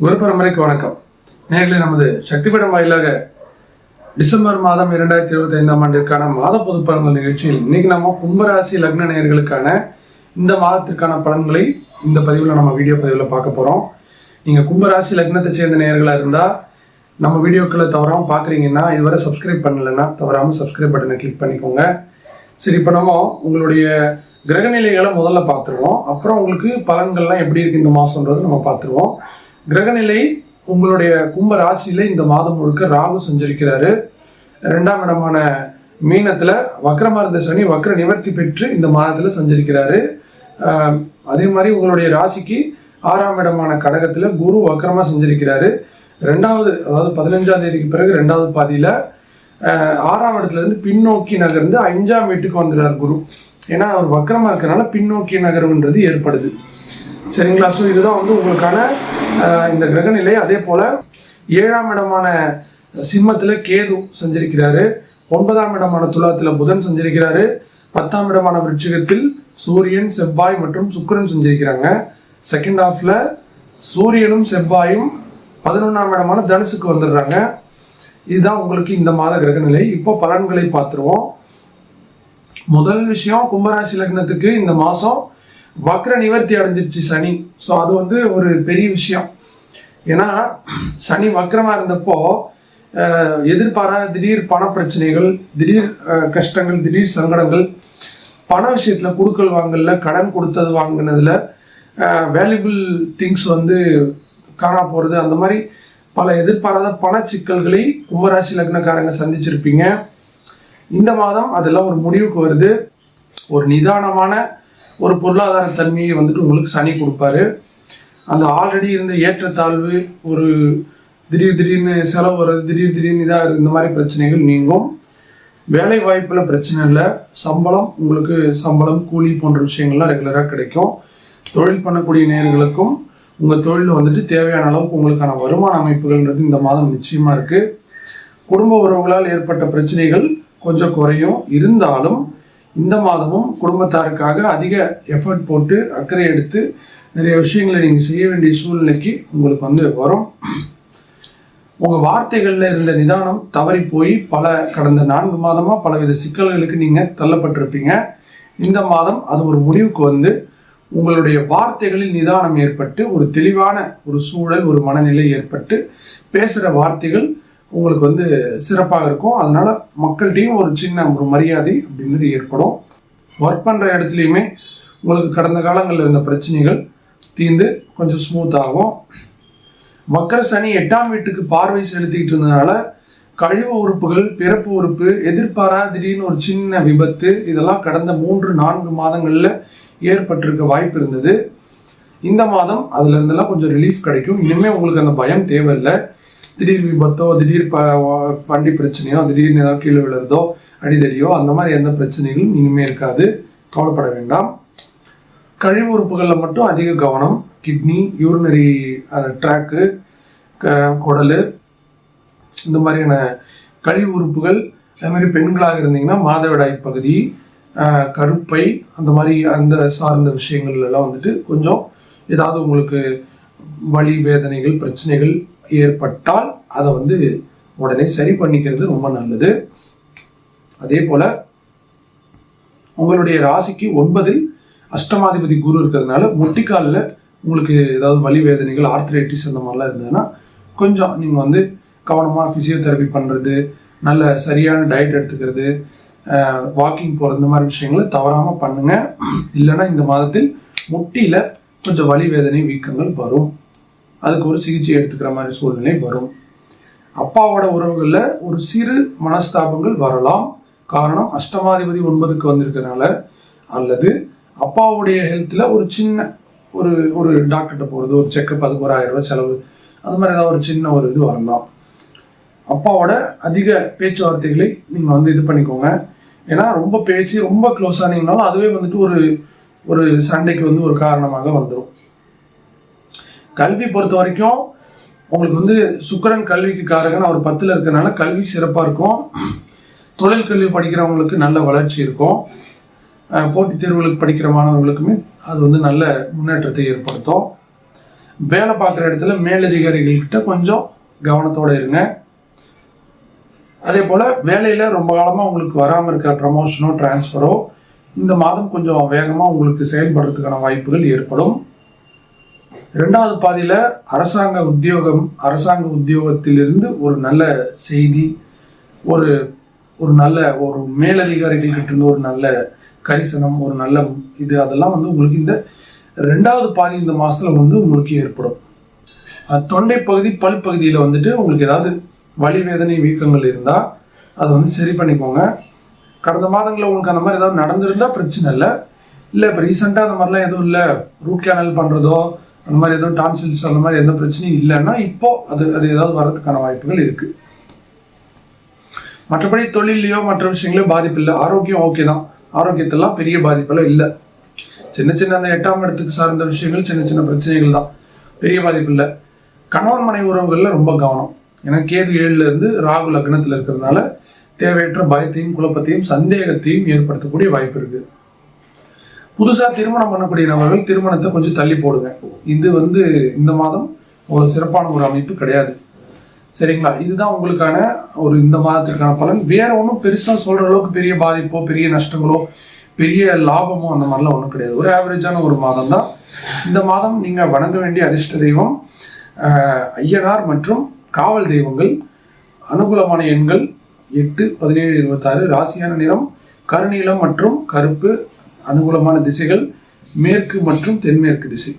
குருபரம்பரைக்கு வணக்கம். நேர்களே நமது சக்திபீடம் வாயிலாக டிசம்பர் மாதம் இரண்டாயிரத்தி இருபத்தி ஐந்தாம் ஆண்டிற்கான மாத பொது பலன்கள் நிகழ்ச்சியில் இன்னைக்கு நம்ம கும்பராசி லக்ன நேயர்களுக்கான இந்த மாதத்திற்கான பலன்களை இந்த பதிவில் நம்ம வீடியோ பதிவில் பார்க்க போகிறோம் நீங்கள் கும்பராசி லக்னத்தை சேர்ந்த நேர்களாக இருந்தால் நம்ம வீடியோக்களை தவறாமல் பார்க்குறீங்கன்னா இதுவரை சப்ஸ்கிரைப் பண்ணலைன்னா தவறாமல் சப்ஸ்கிரைப் பட்டனை கிளிக் பண்ணிக்கோங்க. சரி இப்போ நம்ம உங்களுடைய கிரகநிலைகளை முதல்ல பார்த்துருவோம். அப்புறம் உங்களுக்கு பலன்கள்லாம் எப்படி இருக்குது இந்த மாதம்ன்றது நம்ம பார்த்துருவோம். கிரகநிலை உங்களுடைய கும்ப ராசியில இந்த மாதம் முழுக்க ராகு சஞ்சரிக்கிறாரு. ரெண்டாம் இடமான மீனத்துல வக்ரமா இருந்த சனி வக்ர நிவர்த்தி பெற்று இந்த மாதத்துல சஞ்சரிக்கிறாரு. அதே மாதிரி உங்களுடைய ராசிக்கு ஆறாம் இடமான கடகத்துல குரு வக்ரமா சஞ்சரிக்கிறாரு. ரெண்டாவது அதாவது பதினஞ்சாம் தேதிக்கு பிறகு ரெண்டாவது பாதியில ஆறாம் இடத்துல இருந்து பின்னோக்கி நகர்ந்து அஞ்சாம் வீட்டுக்கு வந்துடுறார் குரு. ஏன்னா அவர் வக்கரமா இருக்கிறனால பின்னோக்கி நகர்வுன்றது ஏற்படுது. சரிங்களா? ஸோ இதுதான் வந்து உங்களுக்கான இந்த கிரகநிலை அதே போல ஏழாம் இடமான சிம்மத்தில் கேது சஞ்சரிக்கிறாரு. ஒன்பதாம் இடமான துலாத்தில் புதன் சஞ்சரிக்கிறாரு. பத்தாம் இடமான விருட்சிகத்தில் சூரியன் செவ்வாய் மற்றும் சுக்கரன் செஞ்சிருக்கிறாங்க. செகண்ட் ஹாஃப்ல சூரியனும் செவ்வாயும் பதினொன்றாம் இடமான தனுசுக்கு வந்துடுறாங்க. இதுதான் உங்களுக்கு இந்த மாத கிரகநிலை. இப்போ பலன்களை பார்த்துருவோம். முதல் விஷயம் கும்பராசி லக்னத்துக்கு இந்த மாதம் வக்ர நிவர்த்தி அடைஞ்சிருச்சு சனி. ஸோ அது வந்து ஒரு பெரிய விஷயம். ஏன்னா சனி வக்ரமாக இருந்தப்போ எதிர்பாராத திடீர் பண பிரச்சனைகள் திடீர் கஷ்டங்கள் திடீர் சங்கடங்கள் பண விஷயத்தில் கொடுக்கல் வாங்கல கடன் கொடுத்தது வாங்கினதில் வேல்யூபிள் திங்ஸ் வந்து காணா போகிறது அந்த மாதிரி பல எதிர்பாராத பண சிக்கல்களை கும்பராசி லக்னக்காரங்க சந்திச்சிருப்பீங்க. இந்த மாதம் அதெல்லாம் ஒரு முடிவுக்கு வருது. ஒரு நிதானமான ஒரு பொருளாதார தன்மையை வந்துட்டு உங்களுக்கு சனி கொடுப்பாரு. அந்த ஆல்ரெடி இருந்த ஏற்றத்தாழ்வு ஒரு திடீர் திடீர்னு செலவு வர்றது திடீர் திடீர்னு இதாக இந்த மாதிரி பிரச்சனைகள் நீங்கும். வேலை வாய்ப்பில் பிரச்சனை இல்லை. சம்பளம் உங்களுக்கு சம்பளம் கூலி போன்ற விஷயங்கள்லாம் ரெகுலராக கிடைக்கும். தொழில் பண்ணக்கூடிய நேர்களுக்கும் உங்கள் தொழில் வந்துட்டு தேவையான அளவுக்கு உங்களுக்கான வருமான அமைப்புகள்ன்றது இந்த மாதம் நிச்சயமாக இருக்குது குடும்ப உறவுகளால் ஏற்பட்ட பிரச்சனைகள் கொஞ்சம் குறையும். இருந்தாலும் இந்த மாதமும் குடும்பத்தாருக்காக அதிக எஃபர்ட் போட்டு அக்கறை எடுத்து நிறைய விஷயங்களை நீங்கள் செய்ய வேண்டிய சூழ்நிலைக்கு உங்களுக்கு வந்து வரும். உங்கள் வார்த்தைகளில் இருந்த நிதானம் தவறி போய் பல கடந்த நான்கு மாதமாக பலவித சிக்கல்களுக்கு நீங்கள் தள்ளப்பட்டிருப்பீங்க. இந்த மாதம் அது ஒரு முடிவுக்கு வந்து உங்களுடைய வார்த்தைகளில் நிதானம் ஏற்பட்டு ஒரு தெளிவான ஒரு சூழல் ஒரு மனநிலை ஏற்பட்டு பேசுகிற வார்த்தைகள் உங்களுக்கு வந்து சிறப்பாக இருக்கும். அதனால் மக்கள்கிட்டையும் ஒரு சின்ன ஒரு மரியாதை அப்படின்றது ஏற்படும். ஒர்க் பண்ணுற இடத்துலையுமே உங்களுக்கு கடந்த காலங்களில் இருந்த பிரச்சனைகள் தீர்ந்து கொஞ்சம் ஸ்மூத் ஆகும். வக்கர சனி எட்டாம் வீட்டுக்கு பார்வை செலுத்திக்கிட்டு இருந்ததுனால கழிவு உறுப்புகள் பிறப்பு உறுப்பு எதிர்பாரா திடீர்னு ஒரு சின்ன விபத்து இதெல்லாம் கடந்த மூன்று நான்கு மாதங்களில் ஏற்பட்டிருக்க வாய்ப்பு இருந்தது. இந்த மாதம் அதுலேருந்தெல்லாம் கொஞ்சம் ரிலீஃப் கிடைக்கும். இனிமேல் உங்களுக்கு அந்த பயம் தேவையில்லை. திடீர் விபத்தோ திடீர் ப வண்டி பிரச்சனையோ திடீர்னு ஏதாவது கீழே விழுறதோ அடிதடியோ அந்த மாதிரி எந்த பிரச்சனைகளும் இனிமேல் இருக்காது. கவலைப்பட வேண்டாம். கழிவு உறுப்புகளில் மட்டும் அதிக கவனம். கிட்னி யூரினரி ட்ராக்கு குடல் இந்த மாதிரியான கழிவு உறுப்புகள் அதே மாதிரி பெண்களாக இருந்தீங்கன்னா மாதவிடாய் பகுதி கருப்பை அந்த மாதிரி அந்த சார்ந்த விஷயங்கள்லாம் வந்துட்டு கொஞ்சம் ஏதாவது உங்களுக்கு வலி வேதனைகள் பிரச்சனைகள் ஏற்பட்டால் அதை வந்து உடனே சரி பண்ணிக்கிறது ரொம்ப நல்லது. அதே போல உங்களுடைய ராசிக்கு ஒன்பதில் அஷ்டமாதிபதி குரு இருக்கிறதுனால முட்டிக்காலில் உங்களுக்கு ஏதாவது வலி வேதனைகள் ஆர்த்ரைட்டிஸ் அந்த மாதிரிலாம் இருந்ததுன்னா கொஞ்சம் நீங்கள் வந்து கவனமாக ஃபிசியோதெரப்பி பண்ணுறது நல்ல சரியான டயட் எடுத்துக்கிறது வாக்கிங் போகிறது இந்த மாதிரி விஷயங்களை தவறாமல் பண்ணுங்கள் இல்லைன்னா இந்த மாதத்தில் முட்டியில் கொஞ்சம் வலி வேதனை வீக்கங்கள் வரும். அதுக்கு ஒரு சிகிச்சை எடுத்துக்கிற மாதிரி சூழ்நிலை வரும். அப்பாவோட உறவுகளில் ஒரு சிறு மனஸ்தாபங்கள் வரலாம். காரணம் அஷ்டமாதிபதி ஒன்பதுக்கு வந்திருக்கனால அல்லது அப்பாவுடைய ஹெல்த்தில் ஒரு சின்ன ஒரு ஒரு டாக்டர்கிட்ட போகிறது ஒரு செக்கப் அதுக்கு ஒரு ஆயிரம் ரூபாய் செலவு அந்த மாதிரி ஏதாவது ஒரு சின்ன ஒரு இது வரலாம். அப்பாவோட அதிக பேச்சுவார்த்தைகளை நீங்கள் வந்து இது பண்ணிக்கோங்க. ஏன்னா ரொம்ப பேசி ரொம்ப க்ளோஸ் ஆனீங்கனாலும் அதுவே வந்துட்டு ஒரு ஒரு சண்டைக்கு வந்து ஒரு காரணமாக வந்துடும் கல்வி பொறுத்த வரைக்கும் உங்களுக்கு வந்து சுக்கரன் கல்விக்கு காரகன் அவர் பத்தில் இருக்கிறனால கல்வி சிறப்பாக இருக்கும். தொழில் கல்வி படிக்கிறவங்களுக்கு நல்ல வளர்ச்சி இருக்கும். போட்டித் தேர்வுகளுக்கு படிக்கிற மாணவர்களுக்குமே அது வந்து நல்ல முன்னேற்றத்தை ஏற்படுத்தும். வேலை பார்க்குற இடத்துல மேலதிகாரிகள்கிட்ட கொஞ்சம் கவனத்தோடு இருங்க. அதே போல் வேலையில் ரொம்ப காலமாக உங்களுக்கு வராமல் இருக்கிற ப்ரமோஷனோ ட்ரான்ஸ்ஃபரோ இந்த மாதம் கொஞ்சம் வேகமாக உங்களுக்கு செயல்படுறதுக்கான வாய்ப்புகள் ஏற்படும். ரெண்டாவது பாதியில் அரசாங்க உத்தியோகம் அரசாங்க உத்தியோகத்திலிருந்து ஒரு நல்ல செய்தி ஒரு ஒரு நல்ல ஒரு மேலதிகாரிகள்கிட்ட இருந்து ஒரு நல்ல கரிசனம் ஒரு நல்ல இது அதெல்லாம் வந்து உங்களுக்கு இந்த ரெண்டாவது பாதி இந்த மாதத்தில் வந்து உங்களுக்கு ஏற்படும். தொண்டை பகுதி பல் பகுதியில் வந்துட்டு உங்களுக்கு ஏதாவது வலி வேதனை வீக்கங்கள் இருந்தால் அதை வந்து சரி பண்ணிக்கோங்க. கடந்த மாதங்களில் உங்களுக்கு அந்த மாதிரி ஏதாவது நடந்திருந்தா பிரச்சனை இல்லை. இல்லை இப்போ ரீசெண்டாக அந்த மாதிரிலாம் எதுவும் இல்லை. ரூட் கேனல் பண்ணுறதோ அந்த மாதிரி எதுவும் டான்சில்ஸ் அந்த மாதிரி எந்த பிரச்சனையும் இல்லைன்னா இப்போ அது அது ஏதாவது வர்றதுக்கான வாய்ப்புகள் இருக்குது மற்றபடி தொழிலையோ மற்ற விஷயங்களையோ பாதிப்பு இல்லை. ஆரோக்கியம் ஓகே தான். ஆரோக்கியத்தெல்லாம் பெரிய பாதிப்பெல்லாம் இல்லை. சின்ன சின்ன அந்த எட்டாம் இடத்துக்கு சார்ந்த விஷயங்கள் சின்ன சின்ன பிரச்சனைகள் தான். பெரிய பாதிப்பு இல்லை. கணவன் மனைவி உறவுகளில் ரொம்ப கவனம். ஏன்னா கேது ஏழுலேருந்து ராகு லக்னத்தில் இருக்கிறதுனால தேவையற்ற பயத்தையும் குழப்பத்தையும் சந்தேகத்தையும் ஏற்படுத்தக்கூடிய வாய்ப்பு இருக்குது புதுசாக திருமணம் பண்ணக்கூடிய நபர்கள் திருமணத்தை கொஞ்சம் தள்ளி போடுங்க. இது வந்து இந்த மாதம் ஒரு சிறப்பான ஒரு அமைப்பு கிடையாது. சரிங்களா? இதுதான் உங்களுக்கான ஒரு இந்த மாதத்திற்கான பலன். வேற ஒன்றும் பெருசாக சொல்கிற அளவுக்கு பெரிய பாதிப்போ பெரிய நஷ்டங்களோ பெரிய லாபமோ அந்த மாதிரிலாம் ஒன்றும் கிடையாது. ஒரு ஆவரேஜான ஒரு மாதம் தான். இந்த மாதம் நீங்கள் வணங்க வேண்டிய அதிர்ஷ்ட தெய்வம் ஐயனார் மற்றும் காவல் தெய்வங்கள் அனுகூலமான எண்கள் எட்டு பதினேழு இருபத்தாறு ராசியான நிறம் கருநீளம் மற்றும் கருப்பு அனுகூலமான திசைகள் மேற்கு மற்றும் தென்மேற்கு திசை.